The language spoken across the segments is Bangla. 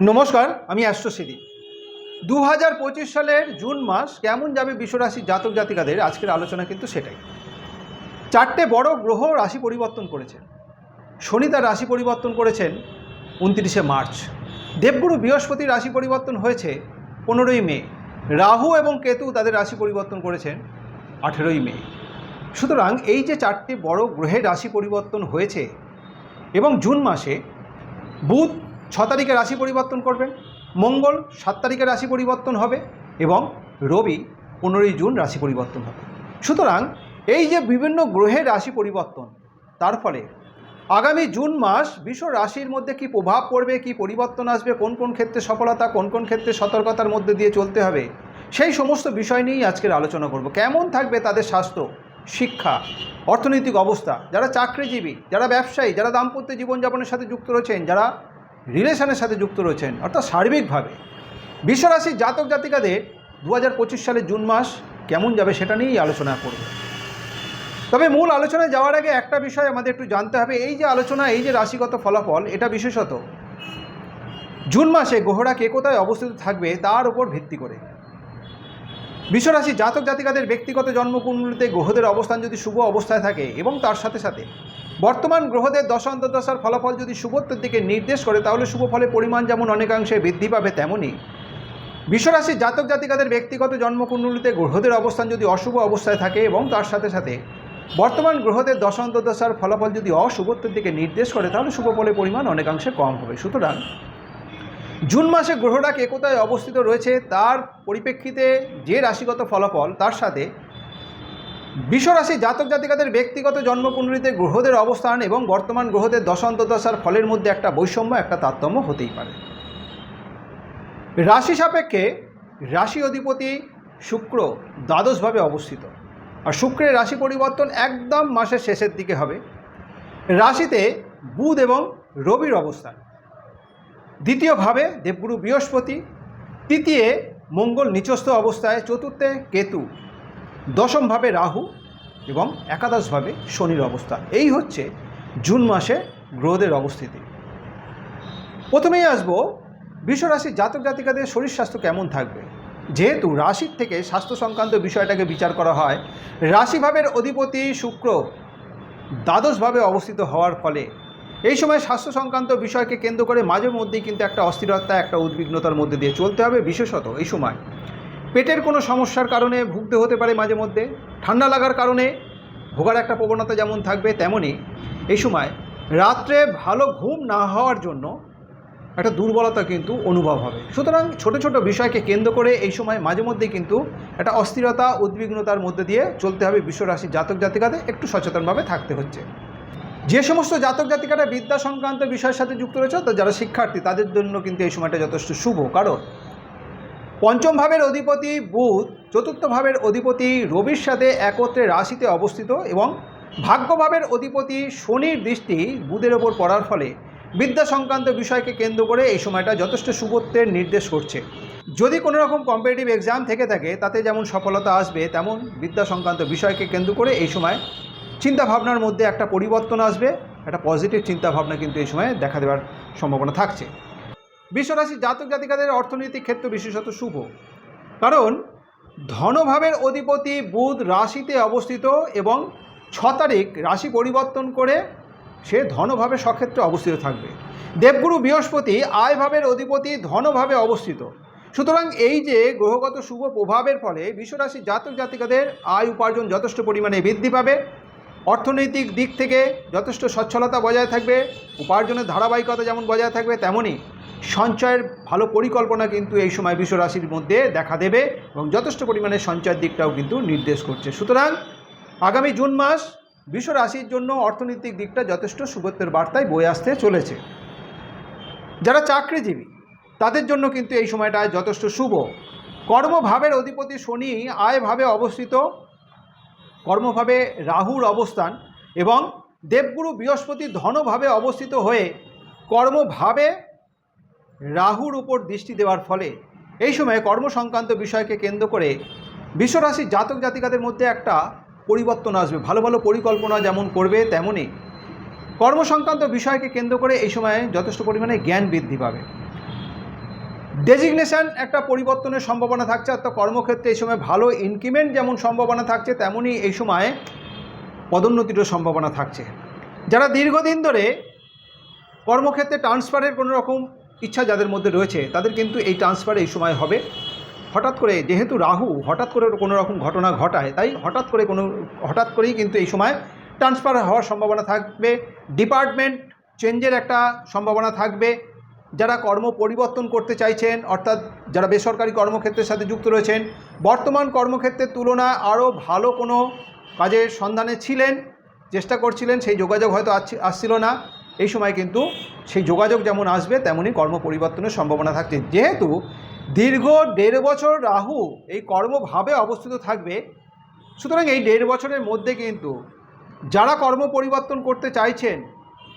নমস্কার, আমি অ্যাস্ট্রোসিদি। দু হাজার পঁচিশ সালের জুন মাস কেমন যাবে বিশ্বরাশি জাতক জাতিকাদের? আজকের আলোচনা কিন্তু সেটাই। চারটে বড় গ্রহ রাশি পরিবর্তন করেছেন। শনি তার রাশি পরিবর্তন করেছেন উনত্রিশে মার্চ। দেবগুরু বৃহস্পতি রাশি পরিবর্তন হয়েছে পনেরোই মে। রাহু এবং কেতু তাদের রাশি পরিবর্তন করেছেন আঠেরোই মে। সুতরাং এই যে চারটি বড় গ্রহের রাশি পরিবর্তন হয়েছে এবং জুন মাসে বুধ ছ তারিখে রাশি পরিবর্তন করবেন, মঙ্গল সাত তারিখে রাশি পরিবর্তন হবে এবং রবি পনেরোই জুন রাশি পরিবর্তন হবে। সুতরাং এই যে বিভিন্ন গ্রহের রাশি পরিবর্তন, তার ফলে আগামী জুন মাস বিশ্ব রাশির মধ্যে কি প্রভাব পড়বে, কি পরিবর্তন আসবে, কোন কোন ক্ষেত্রে সফলতা, কোন কোন ক্ষেত্রে সতর্কতার মধ্যে দিয়ে চলতে হবে, সেই সমস্ত বিষয় নিয়েই আজকের আলোচনা করব। কেমন থাকবে তাদের স্বাস্থ্য, শিক্ষা, অর্থনৈতিক অবস্থা? যারা চাকরিজীবী, যারা ব্যবসায়ী, যারা দাম্পত্য জীবনযাপনের সাথে যুক্ত রয়েছেন, যারা রিলেশনের সাথে যুক্ত রয়েছেন, অর্থাৎ সার্বিকভাবে। বিশ্বরাশি জাতক জাতিকাদের দু হাজার পঁচিশ সালের জুন মাস কেমন যাবে সেটা নিয়েই আলোচনা করব। তবে মূল আলোচনায় যাওয়ার আগে একটা বিষয় আমাদের একটু জানতে হবে। এই যে আলোচনা, এই যে রাশিগত ফলাফল, এটা বিশেষত। জুন মাসে গ্রহরা কে কোথায় অবস্থিত থাকবে তার উপর ভিত্তি করে। বিশ্বরাশি জাতক জাতিকাদের ব্যক্তিগত জন্মকুণ্ডলিতে গ্রহদের অবস্থান যদি শুভ অবস্থায় থাকে এবং তার সাথে সাথে বর্তমান গ্রহদের দশান্তদশার ফলাফল যদি শুভত্বের দিকে নির্দেশ করে, তাহলে শুভ ফলের পরিমাণ যেমন অনেকাংশে বৃদ্ধি পাবে তেমনই। বিশ্বরাশির জাতক জাতিকাদের ব্যক্তিগত জন্মকুণ্ডলিতে গ্রহদের অবস্থান যদি অশুভ অবস্থায় থাকে এবং তার সাথে সাথে বর্তমান গ্রহদের দশান্তদশার ফলাফল যদি অশুভত্বের দিকে নির্দেশ করে, তাহলে শুভ ফলের পরিমাণ অনেকাংশে কম হবে। সুতরাং জুন মাসে গ্রহরা কে কোথায় অবস্থিত রয়েছে। তার পরিপ্রেক্ষিতে যে রাশিগত ফলাফল, তার সাথে বিশ্বরাশি জাতক জাতিকাদের ব্যক্তিগত জন্মকুণ্ডলিতে গ্রহদের অবস্থান এবং বর্তমান গ্রহদের দশান্তদশার ফলের মধ্যে একটা বৈষম্য, একটা তারতম্য হতেই পারে। রাশি সাপেক্ষে রাশি অধিপতি শুক্র দ্বাদশভাবে অবস্থিত। আর শুক্রের রাশি পরিবর্তন একদম মাসের শেষের দিকে হবে। রাশিতে বুধ এবং রবির অবস্থান। দ্বিতীয়ভাবে দেবগুরু বৃহস্পতি, তৃতীয় মঙ্গল নিচস্থ অবস্থায়, চতুর্থে কেতু। দশমভাবে রাহু এবং একাদশভাবে শনির অবস্থান এই হচ্ছে জুন মাসে গ্রহদের অবস্থিতি। প্রথমেই আসব বিশ্বরাশির জাতক জাতিকাদের শরীর স্বাস্থ্য কেমন থাকবে? যেহেতু রাশির থেকে স্বাস্থ্য সংক্রান্ত বিষয়টাকে বিচার করা হয়, রাশিভাবের অধিপতি শুক্র দ্বাদশভাবে অবস্থিত হওয়ার ফলে এই সময় স্বাস্থ্য সংক্রান্ত বিষয়কে কেন্দ্র করে মাঝে মধ্যেই কিন্তু একটা অস্থিরতা, একটা উদ্বিগ্নতার মধ্যে দিয়ে চলতে হবে, বিশেষত এই সময়। পেটের কোনো সমস্যার কারণে ভুগতে হতে পারে মাঝে মধ্যে। ঠান্ডা লাগার কারণে ভোগার একটা প্রবণতা যেমন থাকবে তেমনই। এই সময় রাত্রে ভালো ঘুম না হওয়ার জন্য একটা দুর্বলতা কিন্তু অনুভব হবে। সুতরাং ছোট ছোট বিষয়কে কেন্দ্র করে এই সময় মাঝে মধ্যেই কিন্তু একটা অস্থিরতা, উদ্বিগ্নতার মধ্যে দিয়ে চলতে হবে বিশ্বরাশির জাতক জাতিকাদের একটু সচেতনভাবে থাকতে হচ্ছে। যে সমস্ত জাতক জাতিকারা বিদ্যা সংক্রান্ত বিষয়ের সাথে যুক্ত রয়েছে, তো যারা শিক্ষার্থী, তাদের জন্য কিন্তু এই সময়টা যথেষ্ট শুভ। কারণ পঞ্চম ভাবের অধিপতি বুধ, চতুর্থ ভাবের অধিপতি রবির সাথে একত্রে রাশিতে অবস্থিত এবং ভাগ্যভাবের অধিপতি শনির দৃষ্টি বুধের ওপর পড়ার ফলে বিদ্যা সংক্রান্ত বিষয়কে কেন্দ্র করে এই সময়টা যথেষ্ট শুভত্বের নির্দেশ করছে। যদি কোনো রকম কম্পিটিটিভ এক্সাম থেকে থাকে, তাতে যেমন সফলতা আসবে, তেমন বিদ্যা সংক্রান্ত বিষয়কে কেন্দ্র করে এই সময় চিন্তাভাবনার মধ্যে একটা পরিবর্তন আসবে, একটা পজিটিভ চিন্তাভাবনা কিন্তু এই সময় দেখা দেওয়ার সম্ভাবনা থাকছে। বিশ্বরাশির জাতক জাতিকাদের অর্থনৈতিক ক্ষেত্র বিশেষত শুভ। কারণ, ধনভাবের অধিপতি বুধ রাশিতে অবস্থিত এবং ছ তারিখ রাশি পরিবর্তন করে সে ধনভাবে সক্ষেত্রে অবস্থিত থাকবে। দেবগুরু বৃহস্পতি আয়ভাবের অধিপতি ধনভাবে অবস্থিত। সুতরাং এই যে গ্রহগত শুভ প্রভাবের ফলে বিশ্বরাশির জাতক জাতিকাদের আয় উপার্জন যথেষ্ট পরিমাণে বৃদ্ধি পাবে। অর্থনৈতিক দিক থেকে যথেষ্ট সচ্ছলতা বজায় থাকবে। উপার্জনের ধারাবাহিকতা যেমন বজায় থাকবে, তেমনই সঞ্চয়ের ভালো পরিকল্পনা কিন্তু এই সময় বিশ্বরাশির মধ্যে দেখা দেবে এবং যথেষ্ট পরিমাণে সঞ্চয়ের দিকটাও কিন্তু নির্দেশ করছে। সুতরাং আগামী জুন মাস বিশ্ব রাশির জন্য অর্থনৈতিক দিকটা যথেষ্ট শুভত্বের বার্তায় বয়ে আসতে চলেছে। যারা চাকরিজীবী, তাদের জন্য কিন্তু এই সময়টা যথেষ্ট শুভ। কর্মভাবের অধিপতি শনি আয়ভাবে অবস্থিত। কর্মভাবে রাহুর অবস্থান এবং দেবগুরু বৃহস্পতি ধনভাবে অবস্থিত হয়ে কর্মভাবে রাহুর উপর দৃষ্টি দেওয়ার ফলে এই সময়ে কর্মসংক্রান্ত বিষয়কে কেন্দ্র করে বিশ্বরাশির জাতক জাতিকাদের মধ্যে একটা পরিবর্তন আসবে। ভালো ভালো পরিকল্পনা যেমন করবে তেমনই কর্মসংক্রান্ত বিষয়কে কেন্দ্র করে এই সময়ে যথেষ্ট পরিমাণে জ্ঞান বৃদ্ধি পাবে। ডেজিগনেশান একটা পরিবর্তনের সম্ভাবনা থাকছে, অর্থাৎ কর্মক্ষেত্রে এই সময় ভালো ইনক্রিমেন্ট যেমন সম্ভাবনা থাকছে তেমনই এই সময় পদোন্নতিরও সম্ভাবনা থাকছে। যারা দীর্ঘদিন ধরে কর্মক্ষেত্রে ট্রান্সফারের কোনো রকম ইচ্ছা যাদের মধ্যে রয়েছে, তাদের কিন্তু এই ট্রান্সফার এই সময় হবে। হঠাৎ করে যেহেতু রাহু, হঠাৎ করে কোনো রকম ঘটনা ঘটায়, তাই হঠাৎ করে কোনো, হঠাৎ করেই কিন্তু এই সময় ট্রান্সফার হওয়ার সম্ভাবনা থাকবে। ডিপার্টমেন্ট চেঞ্জের একটা সম্ভাবনা থাকবে। যারা কর্ম পরিবর্তন করতে চাইছেন, অর্থাৎ যারা বেসরকারি কর্মক্ষেত্রের সাথে যুক্ত রয়েছেন, বর্তমান কর্মক্ষেত্রের তুলনায় আরও ভালো কোনো কাজের সন্ধানে ছিলেন, চেষ্টা করছিলেন, সেই যোগাযোগ হয়তো আসছি- আসছিল না। এই সময় কিন্তু সেই যোগাযোগ যেমন আসবে তেমনই কর্ম পরিবর্তনের সম্ভাবনা থাকছে। যেহেতু দীর্ঘ দেড় বছর রাহু এই কর্মভাবে অবস্থিত থাকবে, সুতরাং এই দেড় বছরের মধ্যে কিন্তু যারা কর্ম পরিবর্তন করতে চাইছেন,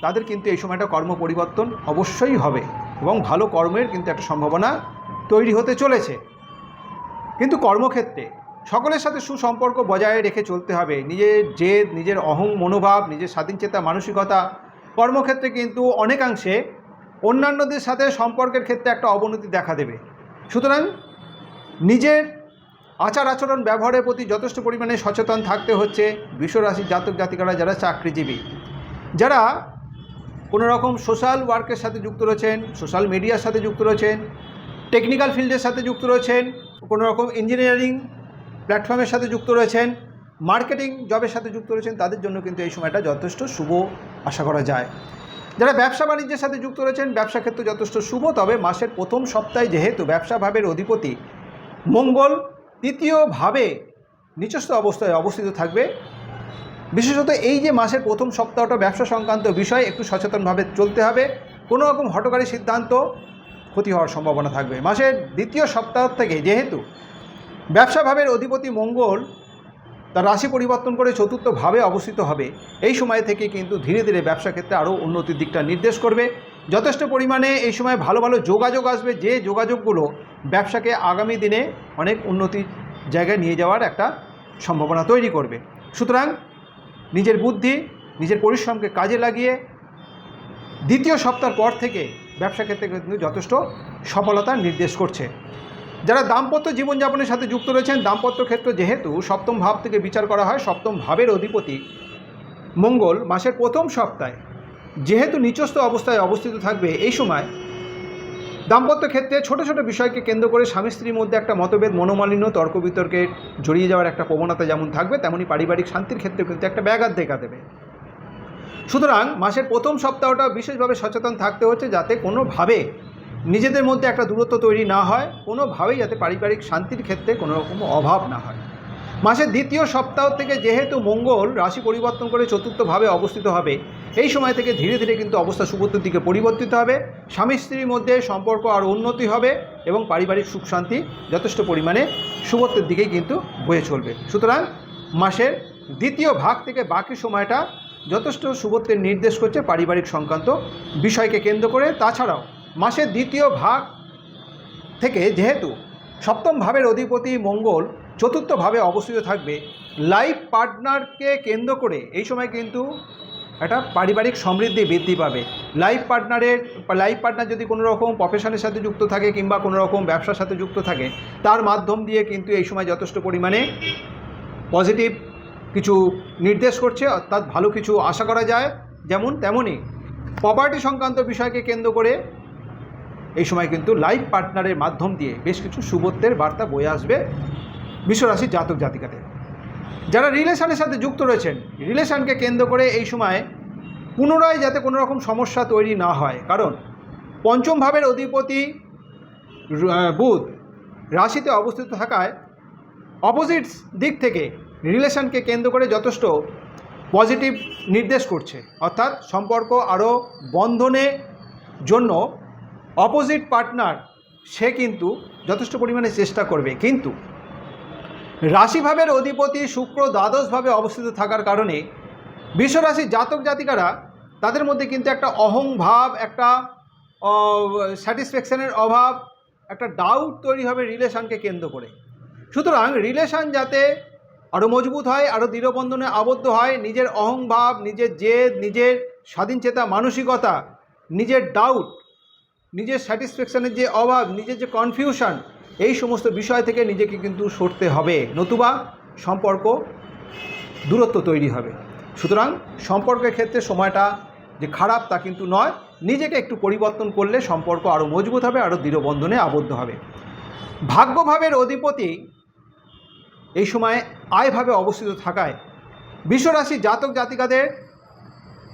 তাদের কিন্তু এই সময়টা কর্ম পরিবর্তন অবশ্যই হবে এবং ভালো কর্মের কিন্তু একটা সম্ভাবনা তৈরি হতে চলেছে। কিন্তু কর্মক্ষেত্রে সকলের সাথে সুসম্পর্ক বজায় রেখে চলতে হবে। নিজের জেদ, নিজের অহং মনোভাব, নিজের স্বাধীনচেতা মানসিকতা কর্মক্ষেত্রে কিন্তু অনেকাংশে অন্যান্যদের সাথে সম্পর্কের ক্ষেত্রে একটা অবনতি দেখা দেবে। সুতরাং নিজের আচার আচরণ ব্যবহারের প্রতি যথেষ্ট পরিমাণে সচেতন থাকতে হচ্ছে বিশ্বরাশির জাতক জাতিকারা যারা চাকরিজীবী। যারা কোনো রকম সোশ্যাল ওয়ার্কের সাথে যুক্ত রয়েছেন, সোশ্যাল মিডিয়ার সাথে যুক্ত রয়েছেন, টেকনিক্যাল ফিল্ডের সাথে যুক্ত রয়েছেন কোনো রকম ইঞ্জিনিয়ারিং প্ল্যাটফর্মের সাথে যুক্ত রয়েছেন মার্কেটিং জবের সাথে যুক্ত রয়েছেন, তাদের জন্য কিন্তু এই সময়টা যথেষ্ট শুভ, আশা করা যায়। যারা ব্যবসা বাণিজ্যের সাথে যুক্ত রয়েছেন, ব্যবসা ক্ষেত্রে যথেষ্ট শুভ, তবে মাসের প্রথম সপ্তাহে যেহেতু ব্যবসা ভাবের অধিপতি মঙ্গল তৃতীয়ভাবে নিচস্থ অবস্থায় অবস্থিত থাকবে। বিশেষত এই যে মাসের প্রথম সপ্তাহটা ব্যবসা সংক্রান্ত বিষয় একটু সচেতনভাবে চলতে হবে। কোনো রকম হটকারী সিদ্ধান্ত ক্ষতি হওয়ার সম্ভাবনা থাকবে। মাসের দ্বিতীয় সপ্তাহ থেকে যেহেতু ব্যবসা ভাবের অধিপতি মঙ্গল তার রাশি পরিবর্তন করে চতুর্থভাবে অবস্থিত হবে। এই সময় থেকে কিন্তু ধীরে ধীরে ব্যবসা ক্ষেত্রে আরও উন্নতির দিকটা নির্দেশ করবে। যথেষ্ট পরিমাণে এই সময় ভালো ভালো যোগাযোগ আসবে। যে যোগাযোগগুলো ব্যবসাকে আগামী দিনে অনেক উন্নতির জায়গায় নিয়ে যাওয়ার একটা সম্ভাবনা তৈরি করবে। সুতরাং নিজের বুদ্ধি, নিজের পরিশ্রমকে কাজে লাগিয়ে দ্বিতীয় সপ্তাহ পর থেকে ব্যবসা ক্ষেত্রে কিন্তু যথেষ্ট সফলতা নির্দেশ করছে। যারা দাম্পত্য জীবনযাপনের সাথে যুক্ত রয়েছেন, দাম্পত্য ক্ষেত্র যেহেতু সপ্তম ভাব থেকে বিচার করা হয়, সপ্তম ভাবের অধিপতি মঙ্গল মাসের প্রথম সপ্তাহে। যেহেতু নিচস্থ অবস্থায় অবস্থিত থাকবে, এই সময় দাম্পত্য ক্ষেত্রে ছোট ছোট বিষয়কে কেন্দ্র করে স্বামী স্ত্রীর মধ্যে একটা মতভেদ, মনোমালিন্য তর্ক বিতর্কে জড়িয়ে যাওয়ার একটা প্রবণতা যেমন থাকবে তেমনই পারিবারিক শান্তির ক্ষেত্রে কিন্তু একটা ব্যাঘাত দেখা দেবে। সুতরাং মাসের প্রথম সপ্তাহটা বিশেষভাবে সচেতন থাকতে হচ্ছে যাতে কোনোভাবে নিজেদের মধ্যে একটা দূরত্ব তৈরি না হয়, কোনোভাবেই যাতে পারিবারিক শান্তির ক্ষেত্রে কোনো রকম অভাব না হয়। মাসের দ্বিতীয় সপ্তাহ থেকে যেহেতু মঙ্গল রাশি পরিবর্তন করে চতুর্থভাবে অবস্থিত হবে, এই সময় থেকে ধীরে ধীরে কিন্তু অবস্থা সুবত্তর দিকে পরিবর্তিত হবে। স্বামী স্ত্রীর মধ্যে সম্পর্ক আরও উন্নতি হবে এবং পারিবারিক সুখ শান্তি যথেষ্ট পরিমাণে সুবত্তের দিকেই কিন্তু বয়ে চলবে। সুতরাং মাসের দ্বিতীয় ভাগ থেকে বাকি সময়টা যথেষ্ট সুবত্তের নির্দেশ করছে পারিবারিক সংক্রান্ত বিষয়কে কেন্দ্র করে। তাছাড়াও মাসের দ্বিতীয় ভাগ থেকে যেহেতু সপ্তম ভাবের অধিপতি মঙ্গল চতুর্থভাবে অবস্থিত থাকবে, লাইফ পার্টনারকে কেন্দ্র করে এই সময় কিন্তু একটা পারিবারিক সমৃদ্ধি বৃদ্ধি পাবে। লাইফ পার্টনারের, লাইফ পার্টনার যদি কোনো রকম প্রফেশনের সাথে যুক্ত থাকে কিংবা কোনো রকম ব্যবসার সাথে যুক্ত থাকে, তার মাধ্যম দিয়ে কিন্তু এই সময় যথেষ্ট পরিমাণে পজিটিভ কিছু নির্দেশ করছে, অর্থাৎ ভালো কিছু আশা করা যায়, যেমন তেমনই প্রপার্টি সংক্রান্ত বিষয়কে কেন্দ্র করে এই সময় কিন্তু লাইফ পার্টনারের মাধ্যম দিয়ে বেশ কিছু সুবত্বের বার্তা বয়ে আসবে বিশ্বরাশির জাতক জাতিকাতে যারা রিলেশনের সাথে যুক্ত রয়েছেন, রিলেশনকে কেন্দ্র করে এই সময় পুনরায় যাতে কোনো রকম সমস্যা তৈরি না হয়। কারণ পঞ্চম ভাবের অধিপতি বুধ রাশিতে অবস্থিত থাকায় অপোজিট দিক থেকে রিলেশনকে কেন্দ্র করে যথেষ্ট পজিটিভ নির্দেশ করছে। অর্থাৎ সম্পর্ক আরও বন্ধনে জন্য অপোজিট পার্টনার, সে কিন্তু যথেষ্ট পরিমাণে চেষ্টা করবে। কিন্তু রাশিভাবের অধিপতি শুক্র দ্বাদশভাবে অবস্থিত থাকার কারণে বিশ্বরাশির জাতক জাতিকারা তাদের মধ্যে কিন্তু একটা অহং ভাব একটা স্যাটিসফ্যাকশানের অভাব, একটা ডাউট তৈরি হবে রিলেশানকে কেন্দ্র করে। সুতরাং রিলেশান যাতে আরও মজবুত হয় আরও দৃঢ়বন্ধনে আবদ্ধ হয়, নিজের অহংভাব, নিজের জেদ, নিজের স্বাধীনচেতা মানসিকতা, নিজের ডাউট নিজের স্যাটিসফ্যাকশানের যে অভাব নিজের যে কনফিউশন এই সমস্ত বিষয় থেকে নিজেকে কিন্তু সরতে হবে। নতুবা সম্পর্ক দূরত্ব তৈরি হবে। সুতরাং সম্পর্কের ক্ষেত্রে সময়টা যে খারাপ তা কিন্তু নয়, নিজেকে একটু পরিবর্তন করলে সম্পর্ক আরও মজবুত হবে আরও দৃঢ়বন্ধনে আবদ্ধ হবে। ভাগ্যভাবের অধিপতি এই সময় আয়ভাবে অবস্থিত থাকায় বিশ্বরাশির জাতক জাতিকাদের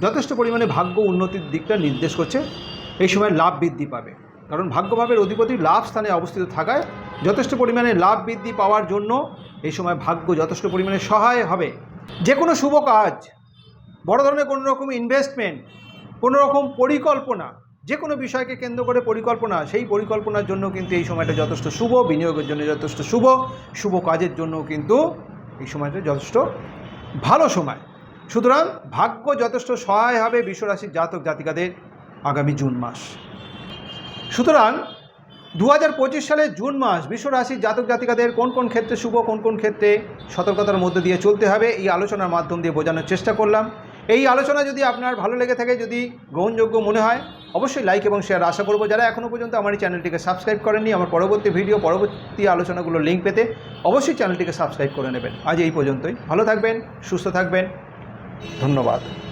যথেষ্ট পরিমাণে ভাগ্য উন্নতির দিকটা নির্দেশ করছে। এই সময় লাভ বৃদ্ধি পাবে। কারণ ভাগ্যভাবের অধিপতি লাভ স্থানে অবস্থিত থাকায় যথেষ্ট পরিমাণে লাভ বৃদ্ধি পাওয়ার জন্য এই সময় ভাগ্য যথেষ্ট পরিমাণে সহায় হবে। যে কোনো শুভ কাজ, বড় ধরনের কোনো রকম ইনভেস্টমেন্ট কোনো রকম পরিকল্পনা যে কোনো বিষয়কে কেন্দ্র করে পরিকল্পনা, সেই পরিকল্পনার জন্য কিন্তু এই সময়টা যথেষ্ট শুভ, বিনিয়োগের জন্য যথেষ্ট শুভ শুভ কাজের জন্য কিন্তু এই সময়টা যথেষ্ট ভালো সময়। সুতরাং ভাগ্য যথেষ্ট সহায় হবে বিশ্বরাশির জাতক জাতিকাদের। আগামী জুন মাস। সুতরাং দু হাজার পঁচিশ সালের জুন মাস বিশ্বরাশির জাতক জাতিকাদের কোন কোন ক্ষেত্রে শুভ, কোন কোন ক্ষেত্রে সতর্কতার মধ্যে দিয়ে চলতে হবে, এই আলোচনার মাধ্যম দিয়ে বোঝানোর চেষ্টা করলাম। এই আলোচনা যদি আপনার ভালো লেগে থাকে, যদি গ্রহণযোগ্য মনে হয়, অবশ্যই লাইক এবং শেয়ার আশা করব যারা এখনও পর্যন্ত আমার এই চ্যানেলটিকে সাবস্ক্রাইব করেননি, আমার পরবর্তী ভিডিও পরবর্তী আলোচনাগুলোর লিঙ্ক পেতে অবশ্যই চ্যানেলটিকে সাবস্ক্রাইব করে নেবেন। আজ এই পর্যন্তই। ভালো থাকবেন, সুস্থ থাকবেন। ধন্যবাদ।